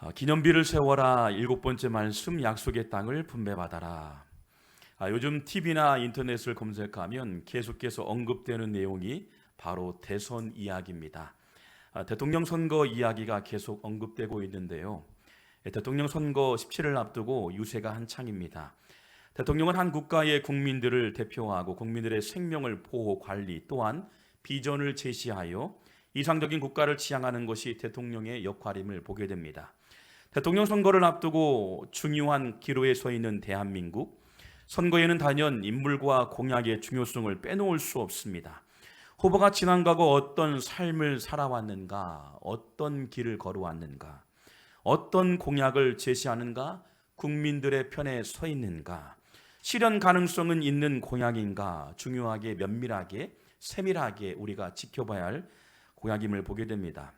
아, 기념비를 세워라 일곱 번째 말씀 약속의 땅을 분배받아라. 아, 요즘 TV나 인터넷을 검색하면 계속해서 언급되는 내용이 바로 대선 이야기입니다. 아, 대통령 선거 이야기가 계속 언급되고 있는데요. 예, 대통령 선거 17을 앞두고 유세가 한창입니다. 대통령은 한 국가의 국민들을 대표하고 국민들의 생명을 보호 관리 또한 비전을 제시하여 이상적인 국가를 지향하는 것이 대통령의 역할임을 보게 됩니다. 대통령 선거를 앞두고 중요한 기로에 서 있는 대한민국 선거에는 단연 인물과 공약의 중요성을 빼놓을 수 없습니다. 후보가 지난 과거 어떤 삶을 살아왔는가, 어떤 길을 걸어왔는가, 어떤 공약을 제시하는가, 국민들의 편에 서 있는가, 실현 가능성은 있는 공약인가, 중요하게 면밀하게 세밀하게 우리가 지켜봐야 할 공약임을 보게 됩니다.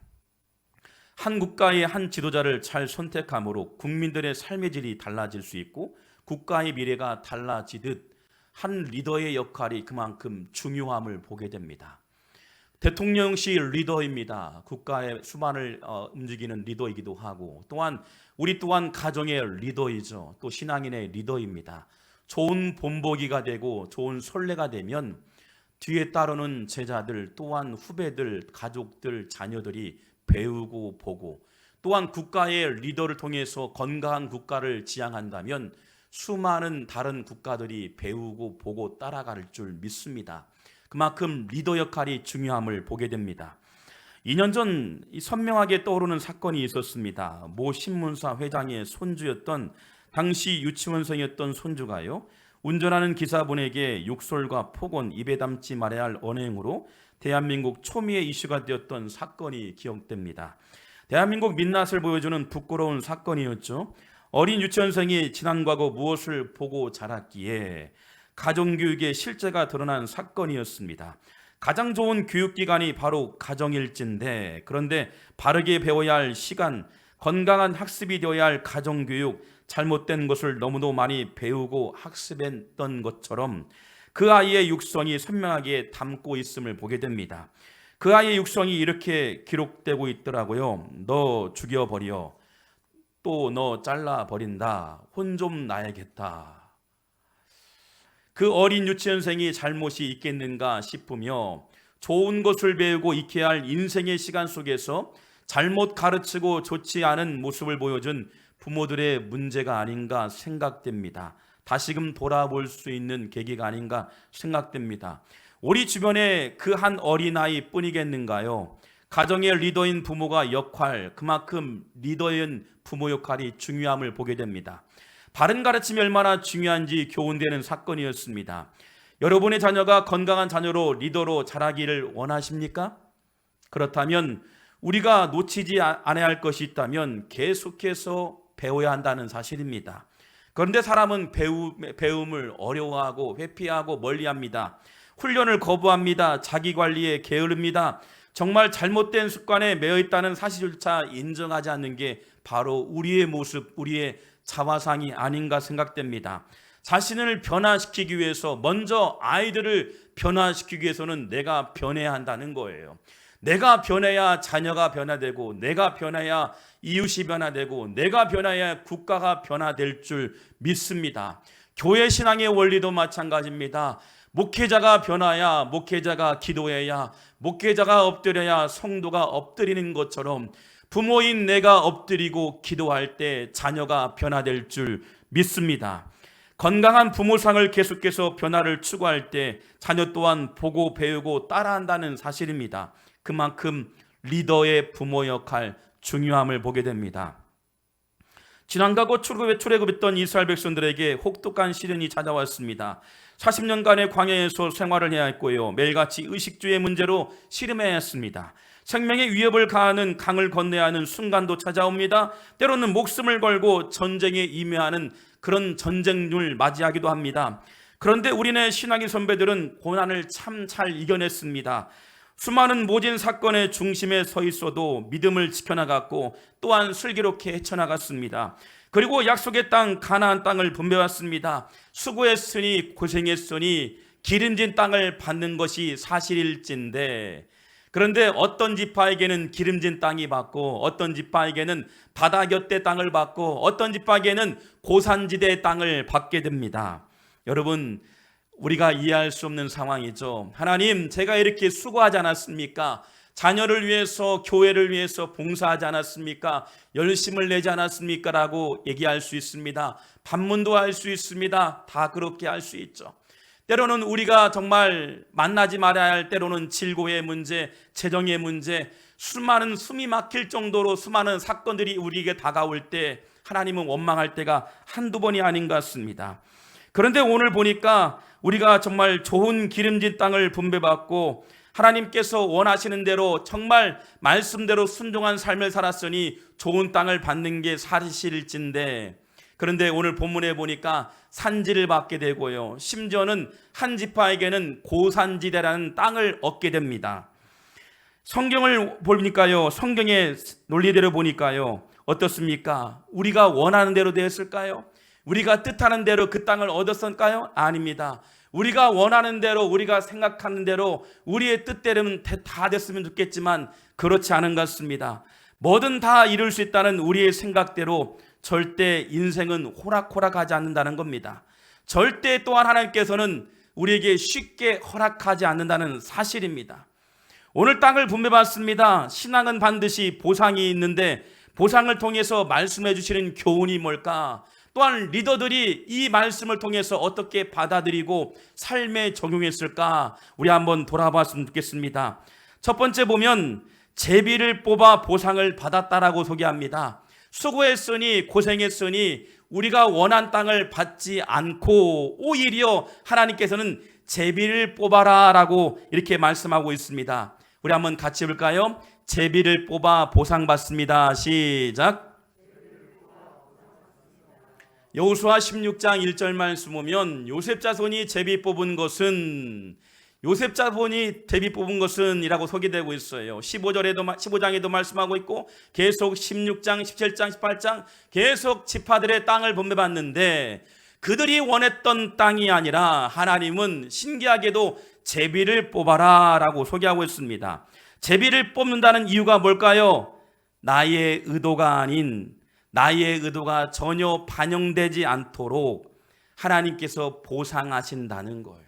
한 국가의 한 지도자를 잘 선택함으로 국민들의 삶의 질이 달라질 수 있고 국가의 미래가 달라지듯 한 리더의 역할이 그만큼 중요함을 보게 됩니다. 대통령시 리더입니다. 국가의 수반을 어, 움직이는 리더이기도 하고 또한 우리 또한 가정의 리더이죠. 또 신앙인의 리더입니다. 좋은 본보기가 되고 좋은 선례가 되면 뒤에 따르는 제자들 또한 후배들 가족들 자녀들이 배우고 보고 또한 국가의 리더를 통해서 건강한 국가를 지향한다면 수많은 다른 국가들이 배우고 보고 따라갈 줄 믿습니다. 그만큼 리더 역할이 중요함을 보게 됩니다. 2년 전 선명하게 떠오르는 사건이 있었습니다. 모 신문사 회장의 손주였던 당시 유치원생이었던 손주가요. 운전하는 기사분에게 욕설과 폭언, 입에 담지 말아야 할 언행으로 대한민국 초미의 이슈가 되었던 사건이 기억됩니다. 대한민국 민낯을 보여주는 부끄러운 사건이었죠. 어린 유치원생이 지난 과거 무엇을 보고 자랐기에 가정교육의 실제가 드러난 사건이었습니다. 가장 좋은 교육기관이 바로 가정일지인데 그런데 바르게 배워야 할 시간, 건강한 학습이 되어야 할 가정교육, 잘못된 것을 너무도 많이 배우고 학습했던 것처럼 그 아이의 육성이 선명하게 담고 있음을 보게 됩니다. 그 아이의 육성이 이렇게 기록되고 있더라고요. 너 죽여버려. 또 너 잘라버린다. 혼 좀 나야겠다. 그 어린 유치원생이 잘못이 있겠는가 싶으며 좋은 것을 배우고 익혀야 할 인생의 시간 속에서 잘못 가르치고 좋지 않은 모습을 보여준 부모들의 문제가 아닌가 생각됩니다. 다시금 돌아볼 수 있는 계기가 아닌가 생각됩니다. 우리 주변에 그 한 어린아이 뿐이겠는가요? 가정의 리더인 부모가 역할, 그만큼 리더인 부모 역할이 중요함을 보게 됩니다. 바른 가르침이 얼마나 중요한지 교훈되는 사건이었습니다. 여러분의 자녀가 건강한 자녀로 리더로 자라기를 원하십니까? 그렇다면 우리가 놓치지 않아야 할 것이 있다면 계속해서 배워야 한다는 사실입니다. 그런데 사람은 배우, 배움을 어려워하고 회피하고 멀리합니다. 훈련을 거부합니다. 자기 관리에 게으릅니다. 정말 잘못된 습관에 매여 있다는 사실조차 인정하지 않는 게 바로 우리의 모습, 우리의 자화상이 아닌가 생각됩니다. 자신을 변화시키기 위해서 먼저 아이들을 변화시키기 위해서는 내가 변해야 한다는 거예요. 내가 변해야 자녀가 변화되고 내가 변해야 이웃이 변화되고 내가 변해야 국가가 변화될 줄 믿습니다. 교회 신앙의 원리도 마찬가지입니다. 목회자가 변화야 목회자가 기도해야 목회자가 엎드려야 성도가 엎드리는 것처럼 부모인 내가 엎드리고 기도할 때 자녀가 변화될 줄 믿습니다. 건강한 부모상을 계속해서 변화를 추구할 때 자녀 또한 보고 배우고 따라한다는 사실입니다. 그만큼 리더의 부모 역할 중요함을 보게 됩니다. 지난가고 출애굽에 출애굽했던 이스라엘 백성들에게 혹독한 시련이 찾아왔습니다. 40년간의 광야에서 생활을 해야 했고요. 매일같이 의식주의 문제로 씨름해야 했습니다. 생명의 위협을 가하는 강을 건너야 하는 순간도 찾아옵니다. 때로는 목숨을 걸고 전쟁에 임해하는 그런 전쟁을 맞이하기도 합니다. 그런데 우리네 신앙의 선배들은 고난을 참 잘 이겨냈습니다. 수많은 모진 사건의 중심에 서 있어도 믿음을 지켜나갔고 또한 슬기롭게 헤쳐나갔습니다. 그리고 약속의 땅 가나안 땅을 분배했습니다. 수고했으니 고생했으니 기름진 땅을 받는 것이 사실일진데 그런데 어떤 지파에게는 기름진 땅이 받고 어떤 지파에게는 바다 곁에 땅을 받고 어떤 지파에게는 고산지대의 땅을 받게 됩니다. 여러분 우리가 이해할 수 없는 상황이죠. 하나님, 제가 이렇게 수고하지 않았습니까? 자녀를 위해서, 교회를 위해서 봉사하지 않았습니까? 열심을 내지 않았습니까? 라고 얘기할 수 있습니다. 반문도 할 수 있습니다. 다 그렇게 할 수 있죠. 때로는 우리가 정말 만나지 말아야 할 때로는 질고의 문제, 재정의 문제, 수많은 숨이 막힐 정도로 수많은 사건들이 우리에게 다가올 때 하나님은 원망할 때가 한두 번이 아닌 것 같습니다. 그런데 오늘 보니까 우리가 정말 좋은 기름진 땅을 분배받고 하나님께서 원하시는 대로 정말 말씀대로 순종한 삶을 살았으니 좋은 땅을 받는 게 사실일진데 그런데 오늘 본문에 보니까 산지를 받게 되고요. 심지어는 한 지파에게는 고산지대라는 땅을 얻게 됩니다. 성경을 보니까요. 성경의 논리대로 보니까요. 어떻습니까? 우리가 원하는 대로 되었을까요? 우리가 뜻하는 대로 그 땅을 얻었을까요? 아닙니다. 우리가 원하는 대로 우리가 생각하는 대로 우리의 뜻대로는 다 됐으면 좋겠지만 그렇지 않은 것 같습니다. 뭐든 다 이룰 수 있다는 우리의 생각대로 절대 인생은 호락호락하지 않는다는 겁니다. 절대 또한 하나님께서는 우리에게 쉽게 허락하지 않는다는 사실입니다. 오늘 땅을 분배받습니다. 신앙은 반드시 보상이 있는데 보상을 통해서 말씀해 주시는 교훈이 뭘까? 또한 리더들이 이 말씀을 통해서 어떻게 받아들이고 삶에 적용했을까? 우리 한번 돌아봤으면 좋겠습니다. 첫 번째 보면 제비를 뽑아 보상을 받았다라고 소개합니다. 수고했으니 고생했으니 우리가 원한 땅을 받지 않고 오히려 하나님께서는 제비를 뽑아라라고 이렇게 말씀하고 있습니다. 우리 한번 같이 볼까요? 제비를 뽑아 보상받습니다. 시작. 여호수아 16장 1절 말씀 보면 요셉 자손이 제비 뽑은 것은 요셉 자손이 제비 뽑은 것은이라고 소개되고 있어요. 15절에도 15장에도 말씀하고 있고 계속 16장, 17장, 18장 계속 지파들의 땅을 분배받는데 그들이 원했던 땅이 아니라 하나님은 신기하게도 제비를 뽑아라라고 소개하고 있습니다. 제비를 뽑는다는 이유가 뭘까요? 나의 의도가 아닌 나의 의도가 전혀 반영되지 않도록 하나님께서 보상하신다는 거예요.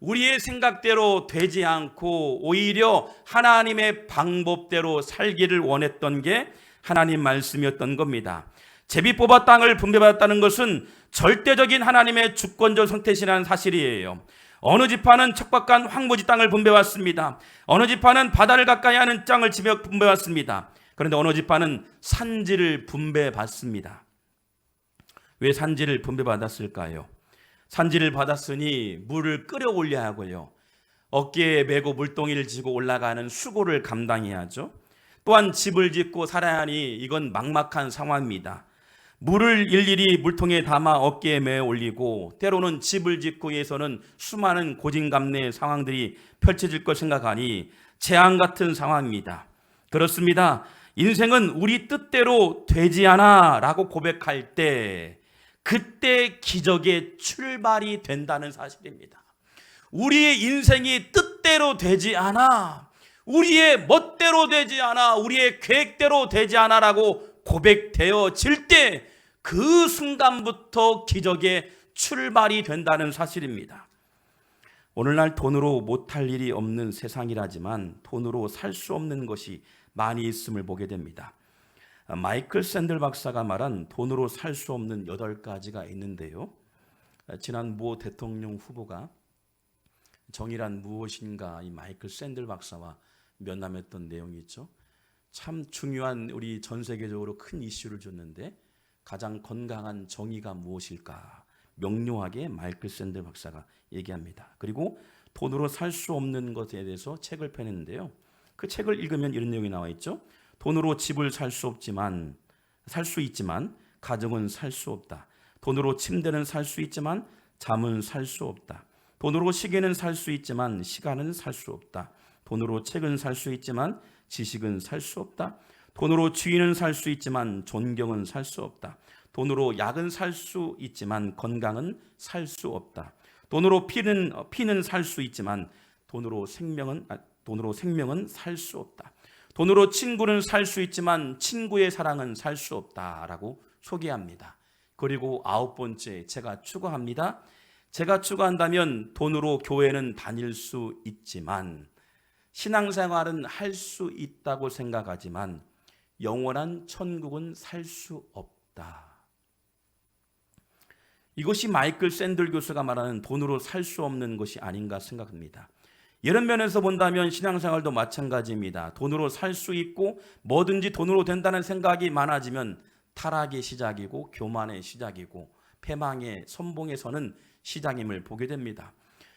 우리의 생각대로 되지 않고 오히려 하나님의 방법대로 살기를 원했던 게 하나님 말씀이었던 겁니다. 제비 뽑아 땅을 분배받았다는 것은 절대적인 하나님의 주권적 선택이라는 사실이에요. 어느 지파는 척박한 황무지 땅을 분배받습니다. 어느 지파는 바다를 가까이 하는 땅을 지며 분배받습니다. 그런데 어느 지파는 산지를 분배받습니다. 왜 산지를 분배받았을까요? 산지를 받았으니 물을 끌어올려야 하고요. 어깨에 메고 물동이를 지고 올라가는 수고를 감당해야죠. 또한 집을 짓고 살아야 하니 이건 막막한 상황입니다. 물을 일일이 물통에 담아 어깨에 메 올리고 때로는 집을 짓고 위해서는 수많은 고진감래의 상황들이 펼쳐질 것 생각하니 재앙 같은 상황입니다. 그렇습니다. 인생은 우리 뜻대로 되지 않아 라고 고백할 때 그때 기적의 출발이 된다는 사실입니다. 우리의 인생이 뜻대로 되지 않아. 우리의 멋대로 되지 않아. 우리의 계획대로 되지 않아 라고 고백되어질 때 그 순간부터 기적의 출발이 된다는 사실입니다. 오늘날 돈으로 못할 일이 없는 세상이라지만 돈으로 살 수 없는 것이 많이 있음을 보게 됩니다. 마이클 샌들 박사가 말한 돈으로 살 수 없는 여덟 가지가 있는데요. 지난 모 대통령 후보가 정의란 무엇인가 이 마이클 샌들 박사와 면담했던 내용이 있죠. 참 중요한 우리 전 세계적으로 큰 이슈를 줬는데 가장 건강한 정의가 무엇일까 명료하게 마이클 샌들 박사가 얘기합니다. 그리고 돈으로 살 수 없는 것에 대해서 책을 펴냈는데요. 그 책을 읽으면 이런 내용이 나와 있죠. 돈으로 집을 살 수 없지만 살 수 있지만 가정은 살 수 없다. 돈으로 침대는 살 수 있지만 잠은 살 수 없다. 돈으로 시계는 살 수 있지만 시간은 살 수 없다. 돈으로 책은 살 수 있지만 지식은 살 수 없다. 돈으로 주인은 살수 있지만 존경은 살 수 없다. 돈으로 약은 살 수 있지만 건강은 살 수 없다. 돈으로 피는 피는 살 수 있지만 돈으로 생명은 아, 돈으로 생명은 살 수 없다. 돈으로 친구는 살 수 있지만 친구의 사랑은 살 수 없다라고 소개합니다. 그리고 아홉 번째 제가 추가합니다. 제가 추가한다면 돈으로 교회는 다닐 수 있지만 신앙생활은 할 수 있다고 생각하지만 영원한 천국은 살 수 없다. 이것이 마이클 샌들 교수가 말하는 돈으로 살 수 없는 것이 아닌가 생각합니다. 이런 면에서 본다면 신앙생활도 마찬가지입니다. 돈으로 살 수 있고 뭐든지 돈으로 된다는 생각이 많아지면 타락의 시작이고 교만의 시작이고 패망의 선봉에서는 시작임을 보게 됩니다.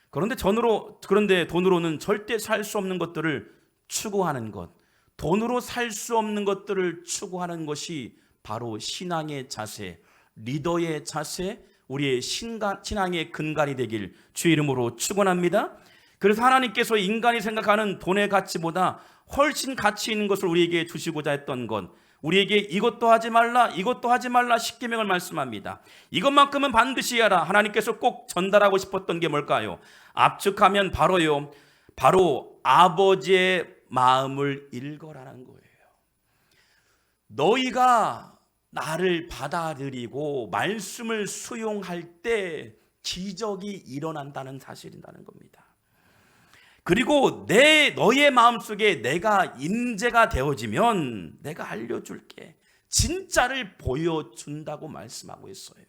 그런데 전으로 그런데 돈으로는 절대 살 수 없는 것들을 추구하는 것, 돈으로 살 수 없는 것들을 추구하는 것이 바로 신앙의 자세, 리더의 자세, 우리의 신가, 신앙의 근간이 되길 주 이름으로 축원합니다. 그래서 하나님께서 인간이 생각하는 돈의 가치보다 훨씬 가치 있는 것을 우리에게 주시고자 했던 것, 우리에게 이것도 하지 말라, 이것도 하지 말라 십계명을 말씀합니다. 이것만큼은 반드시 해라. 하나님께서 꼭 전달하고 싶었던 게 뭘까요? 압축하면 바로요. 바로 아버지의 마음을 읽어라는 거예요. 너희가 나를 받아들이고 말씀을 수용할 때 기적이 일어난다는 사실이라는 겁니다. 그리고 내 너의 마음속에 내가 임재가 되어지면 내가 알려줄게. 진짜를 보여준다고 말씀하고 있어요.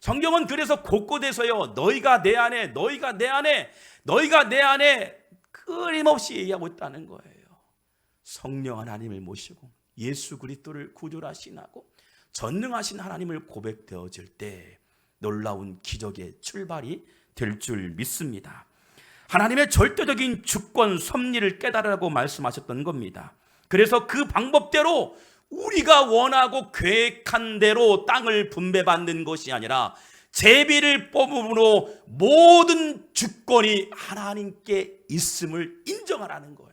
성경은 그래서 곳곳에서요. 너희가 내 안에, 너희가 내 안에, 너희가 내 안에 끊임없이 얘기하고 있다는 거예요. 성령 하나님을 모시고 예수 그리스도를 구주로 하시나고 전능하신 하나님을 고백되어질 때 놀라운 기적의 출발이 될 줄 믿습니다. 하나님의 절대적인 주권 섭리를 깨달으라고 말씀하셨던 겁니다. 그래서 그 방법대로 우리가 원하고 계획한 대로 땅을 분배받는 것이 아니라 제비를 뽑음으로 모든 주권이 하나님께 있음을 인정하라는 거예요.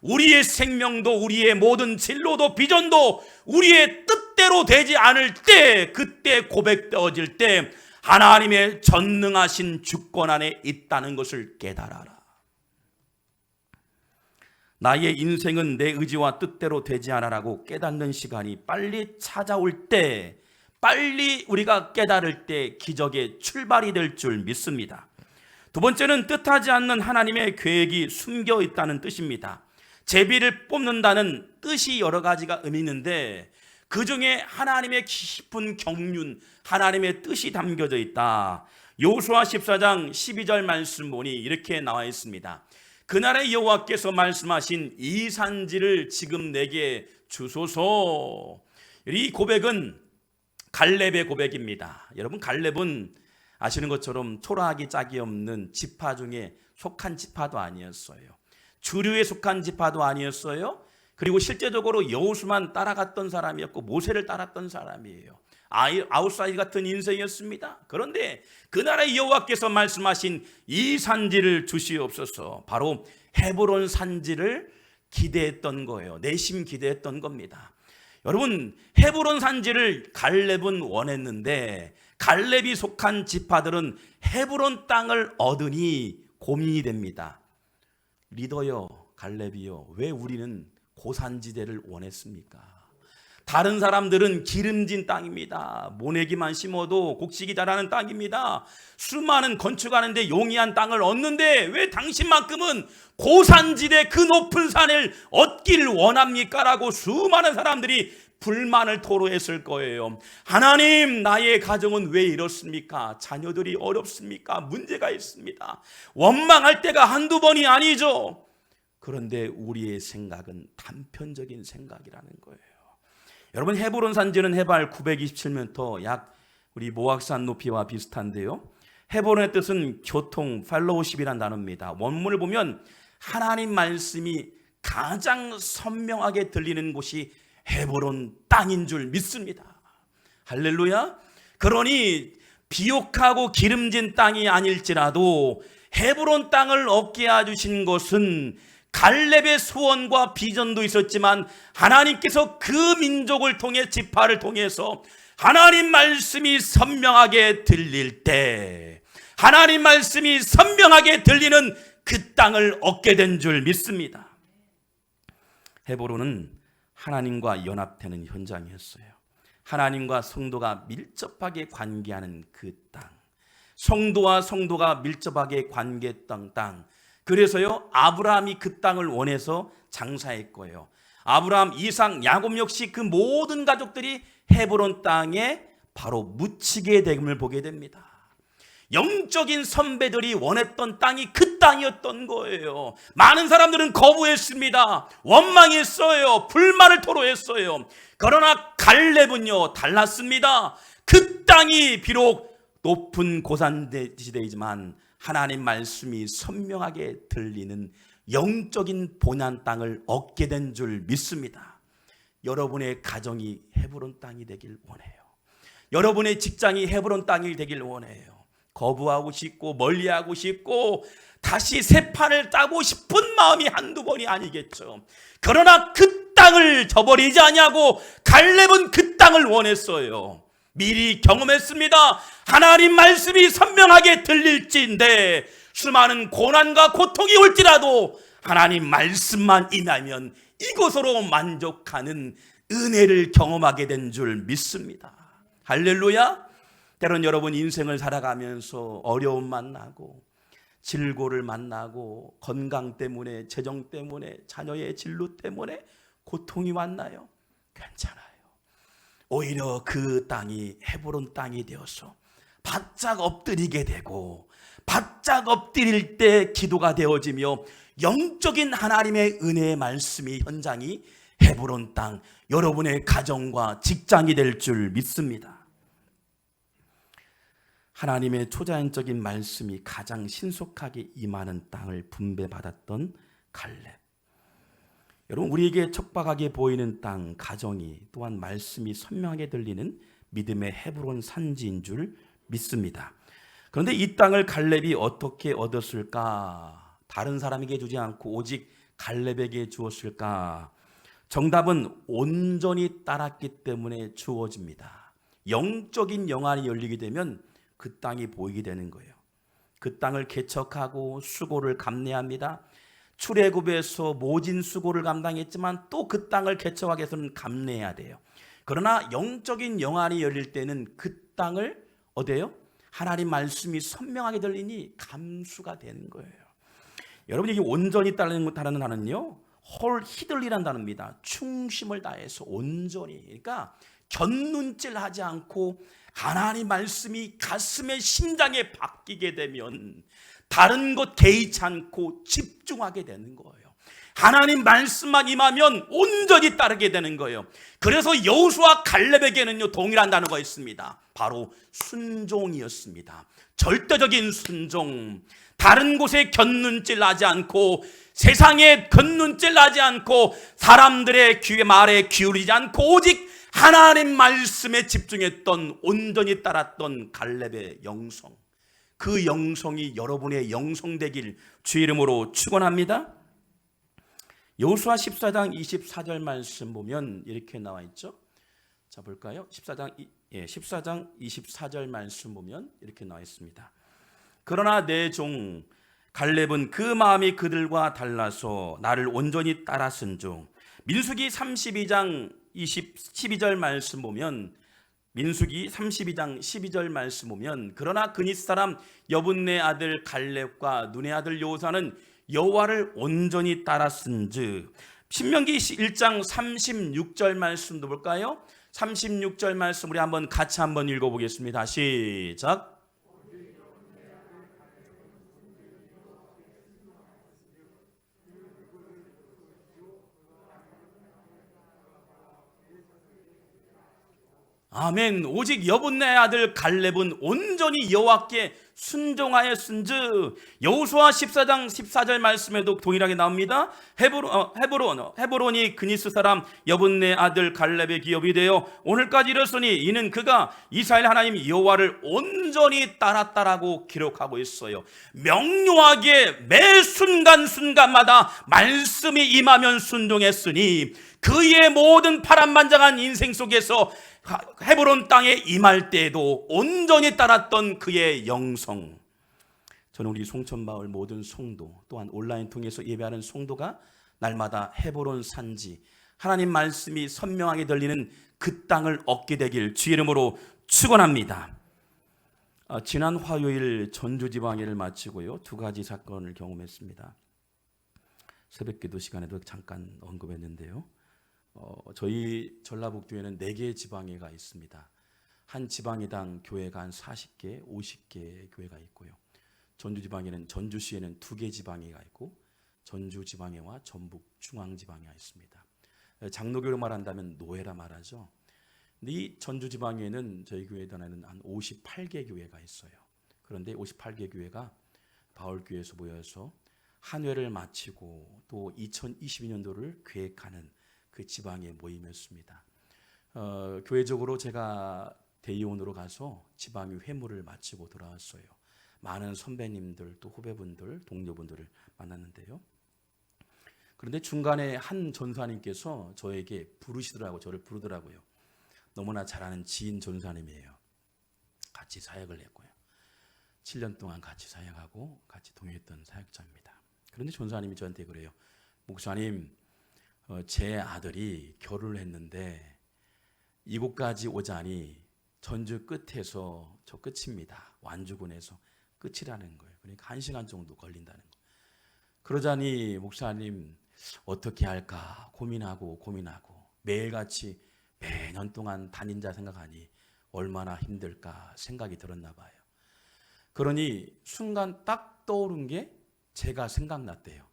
우리의 생명도 우리의 모든 진로도 비전도 우리의 뜻대로 되지 않을 때 그때 고백되어질 때 하나님의 전능하신 주권 안에 있다는 것을 깨달아라. 나의 인생은 내 의지와 뜻대로 되지 않아라고 깨닫는 시간이 빨리 찾아올 때, 빨리 우리가 깨달을 때 기적의 출발이 될 줄 믿습니다. 두 번째는 뜻하지 않는 하나님의 계획이 숨겨 있다는 뜻입니다. 제비를 뽑는다는 뜻이 여러 가지가 의미 있는데 그 중에 하나님의 깊은 경륜, 하나님의 뜻이 담겨져 있다. 요수아 14장 12절 말씀 보니 이렇게 나와 있습니다. 그날의 여호와께서 말씀하신 이 산지를 지금 내게 주소서. 이 고백은 갈렙의 고백입니다. 여러분 갈렙은 아시는 것처럼 초라하기 짝이 없는 지파 중에 속한 지파도 아니었어요. 주류에 속한 지파도 아니었어요. 그리고 실제적으로 여호수만 따라갔던 사람이었고 모세를 따랐던 사람이에요. 아웃사이드 같은 인생이었습니다. 그런데 그 나라의 여호와께서 말씀하신 이 산지를 주시옵소서. 바로 헤브론 산지를 기대했던 거예요. 내심 기대했던 겁니다. 여러분 헤브론 산지를 갈렙은 원했는데 갈렙이 속한 지파들은 헤브론 땅을 얻으니 고민이 됩니다. 리더여 갈렙이요 왜 우리는 고산지대를 원했습니까? 다른 사람들은 기름진 땅입니다. 모내기만 심어도 곡식이 자라는 땅입니다. 수많은 건축하는데 용이한 땅을 얻는데 왜 당신만큼은 고산지대 그 높은 산을 얻기를 원합니까? 라고 수많은 사람들이 불만을 토로했을 거예요. 하나님, 나의 가정은 왜 이렇습니까? 자녀들이 어렵습니까? 문제가 있습니다. 원망할 때가 한두 번이 아니죠. 그런데 우리의 생각은 단편적인 생각이라는 거예요. 여러분 헤브론 산지는 해발 927m 약 우리 모악산 높이와 비슷한데요. 헤브론의 뜻은 교통, 팔로우십이란 단어입니다. 원문을 보면 하나님 말씀이 가장 선명하게 들리는 곳이 헤브론 땅인 줄 믿습니다. 할렐루야. 그러니 비옥하고 기름진 땅이 아닐지라도 헤브론 땅을 얻게 해주신 것은 갈렙의 소원과 비전도 있었지만 하나님께서 그 민족을 통해 지파를 통해서 하나님 말씀이 선명하게 들릴 때 하나님 말씀이 선명하게 들리는 그 땅을 얻게 된 줄 믿습니다. 헤브론은 하나님과 연합되는 현장이었어요. 하나님과 성도가 밀접하게 관계하는 그 땅. 성도와 성도가 밀접하게 관계했던 땅. 그래서요, 아브라함이 그 땅을 원해서 장사했고요. 아브라함, 이상, 야곱 역시 그 모든 가족들이 헤브론 땅에 바로 묻히게 됨을 보게 됩니다. 영적인 선배들이 원했던 땅이 그 땅이었던 거예요. 많은 사람들은 거부했습니다. 원망했어요. 불만을 토로했어요. 그러나 갈렙은요, 달랐습니다. 그 땅이 비록 높은 고산지대이지만 하나님 말씀이 선명하게 들리는 영적인 본한 땅을 얻게 된 줄 믿습니다. 여러분의 가정이 헤브론 땅이 되길 원해요. 여러분의 직장이 헤브론 땅이 되길 원해요. 거부하고 싶고 멀리하고 싶고 다시 새 판을 따고 싶은 마음이 한두 번이 아니겠죠. 그러나 그 땅을 저버리지 아니하고 갈렙은 그 땅을 원했어요. 미리 경험했습니다. 하나님 말씀이 선명하게 들릴지인데 수많은 고난과 고통이 올지라도 하나님 말씀만 임하면 이곳으로 만족하는 은혜를 경험하게 된 줄 믿습니다. 할렐루야. 때론 여러분 인생을 살아가면서 어려움 만나고 질고를 만나고 건강 때문에 재정 때문에 자녀의 진로 때문에 고통이 왔나요? 괜찮아요. 오히려 그 땅이 헤브론 땅이 되어서 바짝 엎드리게 되고 바짝 엎드릴 때 기도가 되어지며 영적인 하나님의 은혜의 말씀이 현장이 헤브론 땅 여러분의 가정과 직장이 될 줄 믿습니다. 하나님의 초자연적인 말씀이 가장 신속하게 임하는 땅을 분배받았던 갈렙. 여러분 우리에게 척박하게 보이는 땅 가정이 또한 말씀이 선명하게 들리는 믿음의 헤브론 산지인 줄 믿습니다. 그런데 이 땅을 갈렙이 어떻게 얻었을까? 다른 사람에게 주지 않고 오직 갈렙에게 주었을까? 정답은 온전히 따랐기 때문에 주어집니다. 영적인 영안이 열리게 되면 그 땅이 보이게 되는 거예요. 그 땅을 개척하고 수고를 감내합니다. 출애굽에서 모진 수고를 감당했지만 또 그 땅을 개척하기 위해서는 감내해야 돼요. 그러나 영적인 영안이 열릴 때는 그 땅을 어디요? 하나님 말씀이 선명하게 들리니 감수가 되는 거예요. 여러분 이게 온전히 따르는 다는 단어는요. 홀 히들리란 단어입니다. 충심을 다해서 온전히. 그러니까 견눈질하지 않고 하나님 말씀이 가슴의 심장에 박히게 되면 다른 것 개의치 않고 집중하게 되는 거예요. 하나님 말씀만 임하면 온전히 따르게 되는 거예요. 그래서 여호수아 갈렙에게는요 동일한 단어가 있습니다. 바로 순종이었습니다. 절대적인 순종. 다른 곳에 곁눈질하지 않고 세상에 곁눈질하지 않고 사람들의 귀에 말에 기울이지 않고 오직 하나님 말씀에 집중했던 온전히 따랐던 갈렙의 영성. 그 영성이 여러분의 영성 되길 주 이름으로 축원합니다. 여호수아 14장 24절 말씀 보면 이렇게 나와 있죠. 자 볼까요? 14장 예, 14장 24절 말씀 보면 이렇게 나와 있습니다. 그러나 내 종 갈렙은 그 마음이 그들과 달라서 나를 온전히 따랐은 중 민수기 32장 20, 12절 말씀 보면 민수기 32장 12절 말씀 보면 그러나 그니스 사람 여분네 아들 갈렙과 눈의 아들 요사는 여호와를 온전히 따랐은즉 신명기 1장 36절 말씀도 볼까요? 36절 말씀 우리 한번 같이 한번 읽어보겠습니다. 시작. 아멘. 오직 여분네 아들 갈렙은 온전히 여호와께 순종하였은즉 여호수아 14장 14절 말씀에도 동일하게 나옵니다. 헤브론 어, 헤브론 헤브론이 그니스 사람 여분네 아들 갈렙의 기업이 되어 오늘까지 이르렀으니 이는 그가 이스라엘 하나님 여호와를 온전히 따랐다라고 기록하고 있어요. 명료하게 매 순간 순간마다 말씀이 임하면 순종했으니 그의 모든 파란만장한 인생 속에서 헤브론 땅에 임할 때에도 온전히 따랐던 그의 영성. 저는 우리 송천마을 모든 성도 또한 온라인 통해서 예배하는 성도가 날마다 헤보론 산지 하나님 말씀이 선명하게 들리는 그 땅을 얻게 되길 주의 이름으로 축원합니다. 아, 지난 화요일 전주 지방회를 마치고요 두 가지 사건을 경험했습니다. 새벽 기도 시간에도 잠깐 언급했는데요. 어, 저희 전라북도에는 네개 지방회가 있습니다. 한 지방회당 교회가 한 40개, 50개 교회가 있고요. 전주 지방에는 전주시에는 두개 지방회가 있고 전주 지방회와 전북 중앙 지방회가 있습니다. 장로교로 말한다면 노예라 말하죠. 이 전주 지방에는 저희 교회 단에는 한 58개 교회가 있어요. 그런데 58개 교회가 바울교회에서 모여서 한 회를 마치고 또 2022년도를 계획하는 그 지방의 모임이었습니다. 어, 교회적으로 제가 대의원으로 가서 지방의 회무를 마치고 돌아왔어요. 많은 선배님들 또 후배분들 동료분들을 만났는데요. 그런데 중간에 한 전사님께서 저에게 부르시더라고 저를 부르더라고요. 너무나 잘하는 지인 전사님이에요. 같이 사역을 했고요. 7년 동안 같이 사역하고 같이 동행했던 사역자입니다. 그런데 전사님이 저한테 그래요. 목사님, 어, 제 아들이 결혼을 했는데 이곳까지 오자니 전주 끝에서 저 끝입니다. 완주군에서 끝이라는 거예요. 그러니까 한 시간 정도 걸린다는 거예요. 그러자니 목사님 어떻게 할까 고민하고 고민하고 매일같이 매년 동안 다닌 자 생각하니 얼마나 힘들까 생각이 들었나 봐요. 그러니 순간 딱 떠오른 게 제가 생각났대요.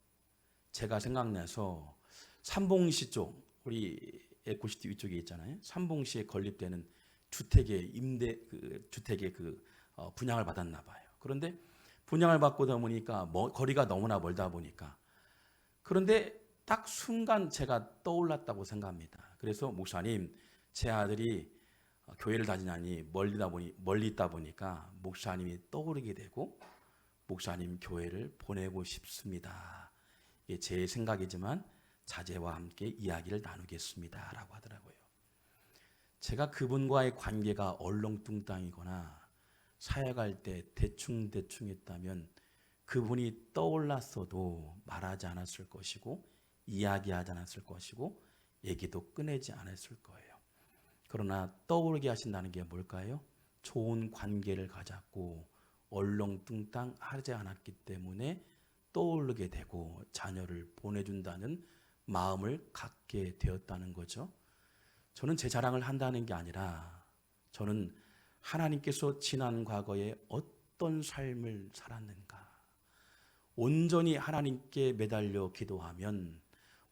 제가 생각나서 삼봉시 쪽 우리 에코시티 위쪽에 있잖아요. 삼봉시에 건립되는 주택의 임대 그 주택의 그 어, 분양을 받았나 봐요. 그런데 분양을 받고다 보니까 뭐, 거리가 너무나 멀다 보니까 그런데 딱 순간 제가 떠올랐다고 생각합니다. 그래서 목사님 제 아들이 어, 교회를 다니나니 멀리다 보니 멀리 있다 보니까 목사님이 떠오르게 되고 목사님 교회를 보내고 싶습니다. 이게 제 생각이지만 자제와 함께 이야기를 나누겠습니다 라고 하더라고요. 제가 그분과의 관계가 얼렁뚱땅이거나 사역할 때 대충대충 했다면 그분이 떠올랐어도 말하지 않았을 것이고 이야기하지 않았을 것이고 얘기도 꺼내지 않았을 거예요. 그러나 떠오르게 하신다는 게 뭘까요? 좋은 관계를 가졌고 얼렁뚱땅 하지 않았기 때문에 떠오르게 되고 자녀를 보내준다는 마음을 갖게 되었다는 거죠. 저는 제 자랑을 한다는 게 아니라 저는 하나님께서 지난 과거에 어떤 삶을 살았는가. 온전히 하나님께 매달려 기도하면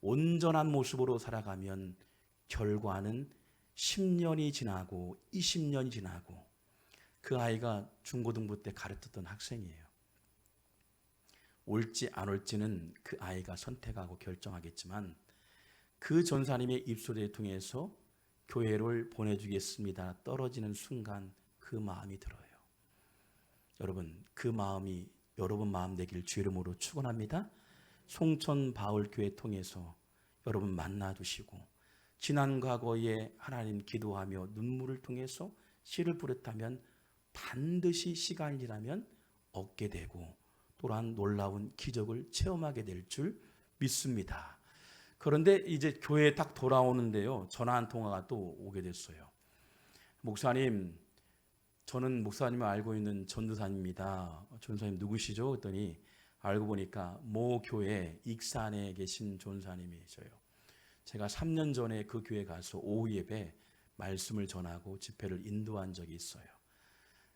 온전한 모습으로 살아가면 결과는 10년이 지나고 20년이 지나고 그 아이가 중고등부 때 가르쳤던 학생이에요. 올지 안 올지는 그 아이가 선택하고 결정하겠지만 그 전사님의 입술을 통해서 교회를 보내주겠습니다. 떨어지는 순간 그 마음이 들어요. 여러분 그 마음이 여러분 마음 되길 주 이름으로 축원합니다. 송천 바울 교회 통해서 여러분 만나 주시고 지난 과거에 하나님 기도하며 눈물을 통해서 씨를 뿌렸다면 반드시 시간이 지나면 얻게 되고 또한 놀라운 기적을 체험하게 될 줄 믿습니다. 그런데 이제 교회에 딱 돌아오는데요. 전화 한 통화가 또 오게 됐어요. 목사님, 저는 목사님을 알고 있는 전도사입니다. 전도사님 누구시죠? 그랬더니 알고 보니까 모 교회 익산에 계신 전사님이셔요. 제가 3년 전에 그 교회 가서 오후 예배 말씀을 전하고 집회를 인도한 적이 있어요.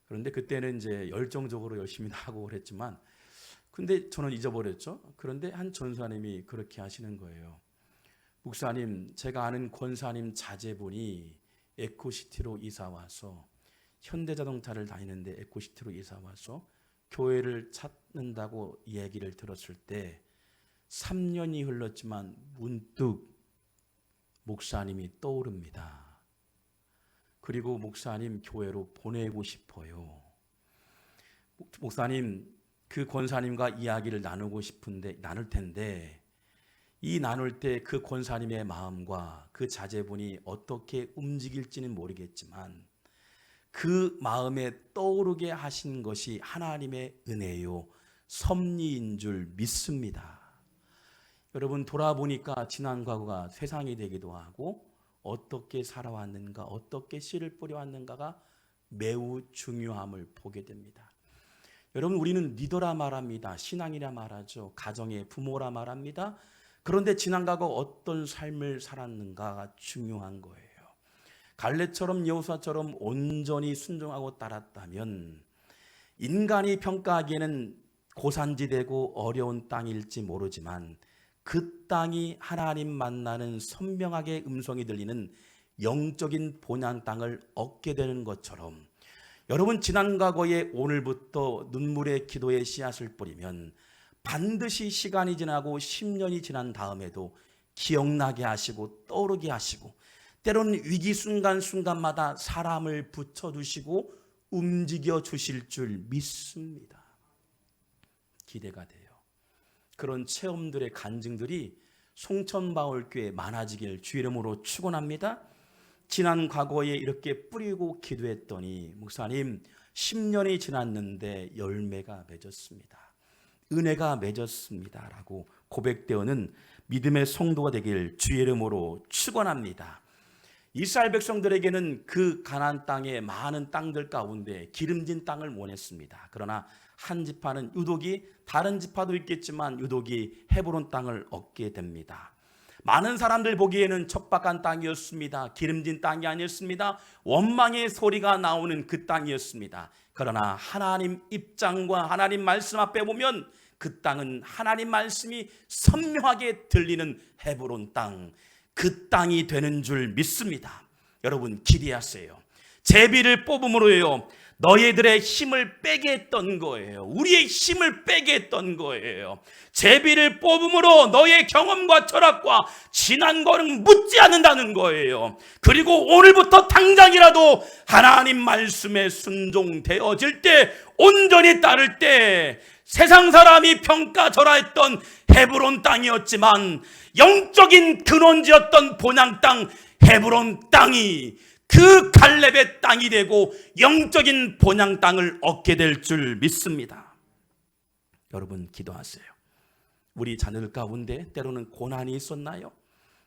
그런데 그때는 이제 열정적으로 열심히 하고 그랬지만 근데 저는 잊어버렸죠. 그런데 한 전사님이 그렇게 하시는 거예요. 목사님, 제가 아는 권사님 자제분이 에코시티로 이사 와서 현대자동차를 다니는데 에코시티로 이사 와서 교회를 찾는다고 얘기를 들었을 때 3년이 흘렀지만 문득 목사님이 떠오릅니다. 그리고 목사님 교회로 보내고 싶어요. 목사님 그 권사님과 이야기를 나누고 싶은데 나눌 텐데 이 나눌 때 그 권사님의 마음과 그 자제분이 어떻게 움직일지는 모르겠지만 그 마음에 떠오르게 하신 것이 하나님의 은혜요. 섭리인 줄 믿습니다. 여러분 돌아보니까 지난 과거가 세상이 되기도 하고 어떻게 살아왔는가, 어떻게 씨를 뿌려왔는가가 매우 중요함을 보게 됩니다. 여러분 우리는 리더라 말합니다. 신앙이라 말하죠. 가정의 부모라 말합니다. 그런데 지난 과거 어떤 삶을 살았는가가 중요한 거예요. 갈렙처럼 여호사처럼 온전히 순종하고 따랐다면 인간이 평가하기에는 고산지대고 어려운 땅일지 모르지만 그 땅이 하나님 만나는 선명하게 음성이 들리는 영적인 본향 땅을 얻게 되는 것처럼 여러분 지난 과거에 오늘부터 눈물의 기도의 씨앗을 뿌리면 반드시 시간이 지나고 10년이 지난 다음에도 기억나게 하시고 떠오르게 하시고 때로는 위기 순간순간마다 사람을 붙여주시고 움직여 주실 줄 믿습니다. 기대가 돼요. 그런 체험들의 간증들이 송천바울교회 많아지길 주 이름으로 축원합니다. 지난 과거에 이렇게 뿌리고 기도했더니 목사님 10년이 지났는데 열매가 맺었습니다. 은혜가 맺었습니다라고 고백되어는 믿음의 성도가 되길 주의 이름으로 축원합니다. 이스라엘 백성들에게는 그 가나안 땅의 많은 땅들 가운데 기름진 땅을 원했습니다. 그러나 한 지파는 유독이 다른 지파도 있겠지만 유독이 헤브론 땅을 얻게 됩니다. 많은 사람들 보기에는 척박한 땅이었습니다. 기름진 땅이 아니었습니다. 원망의 소리가 나오는 그 땅이었습니다. 그러나 하나님 입장과 하나님 말씀 앞에 보면 그 땅은 하나님 말씀이 선명하게 들리는 헤브론 땅, 그 땅이 되는 줄 믿습니다. 여러분 기대하세요. 제비를 뽑음으로요. 너희들의 힘을 빼게 했던 거예요. 우리의 힘을 빼게 했던 거예요. 제비를 뽑음으로 너의 경험과 철학과 지난 거는 묻지 않는다는 거예요. 그리고 오늘부터 당장이라도 하나님 말씀에 순종되어질 때 온전히 따를 때 세상 사람이 평가절하했던 헤브론 땅이었지만 영적인 근원지였던 본향 땅 헤브론 땅이 그 갈렙의 땅이 되고 영적인 본향 땅을 얻게 될 줄 믿습니다. 여러분 기도하세요. 우리 자녀들 가운데 때로는 고난이 있었나요?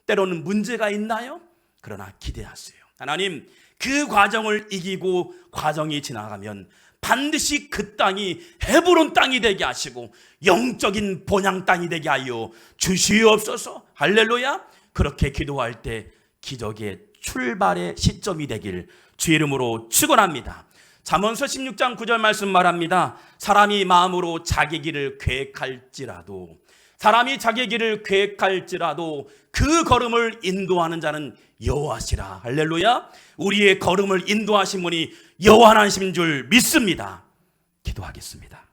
때로는 문제가 있나요? 그러나 기대하세요. 하나님 그 과정을 이기고 과정이 지나가면 반드시 그 땅이 헤브론 땅이 되게 하시고 영적인 본향 땅이 되게 하여 주시옵소서. 할렐루야. 그렇게 기도할 때 기적의 출발의 시점이 되길 주 이름으로 축원합니다. 잠언서 16장 9절 말씀 말합니다. 사람이 마음으로 자기 길을 계획할지라도 사람이 자기 길을 계획할지라도 그 걸음을 인도하는 자는 여호와시라. 할렐루야. 우리의 걸음을 인도하신 분이 여호와하신 줄 믿습니다. 기도하겠습니다.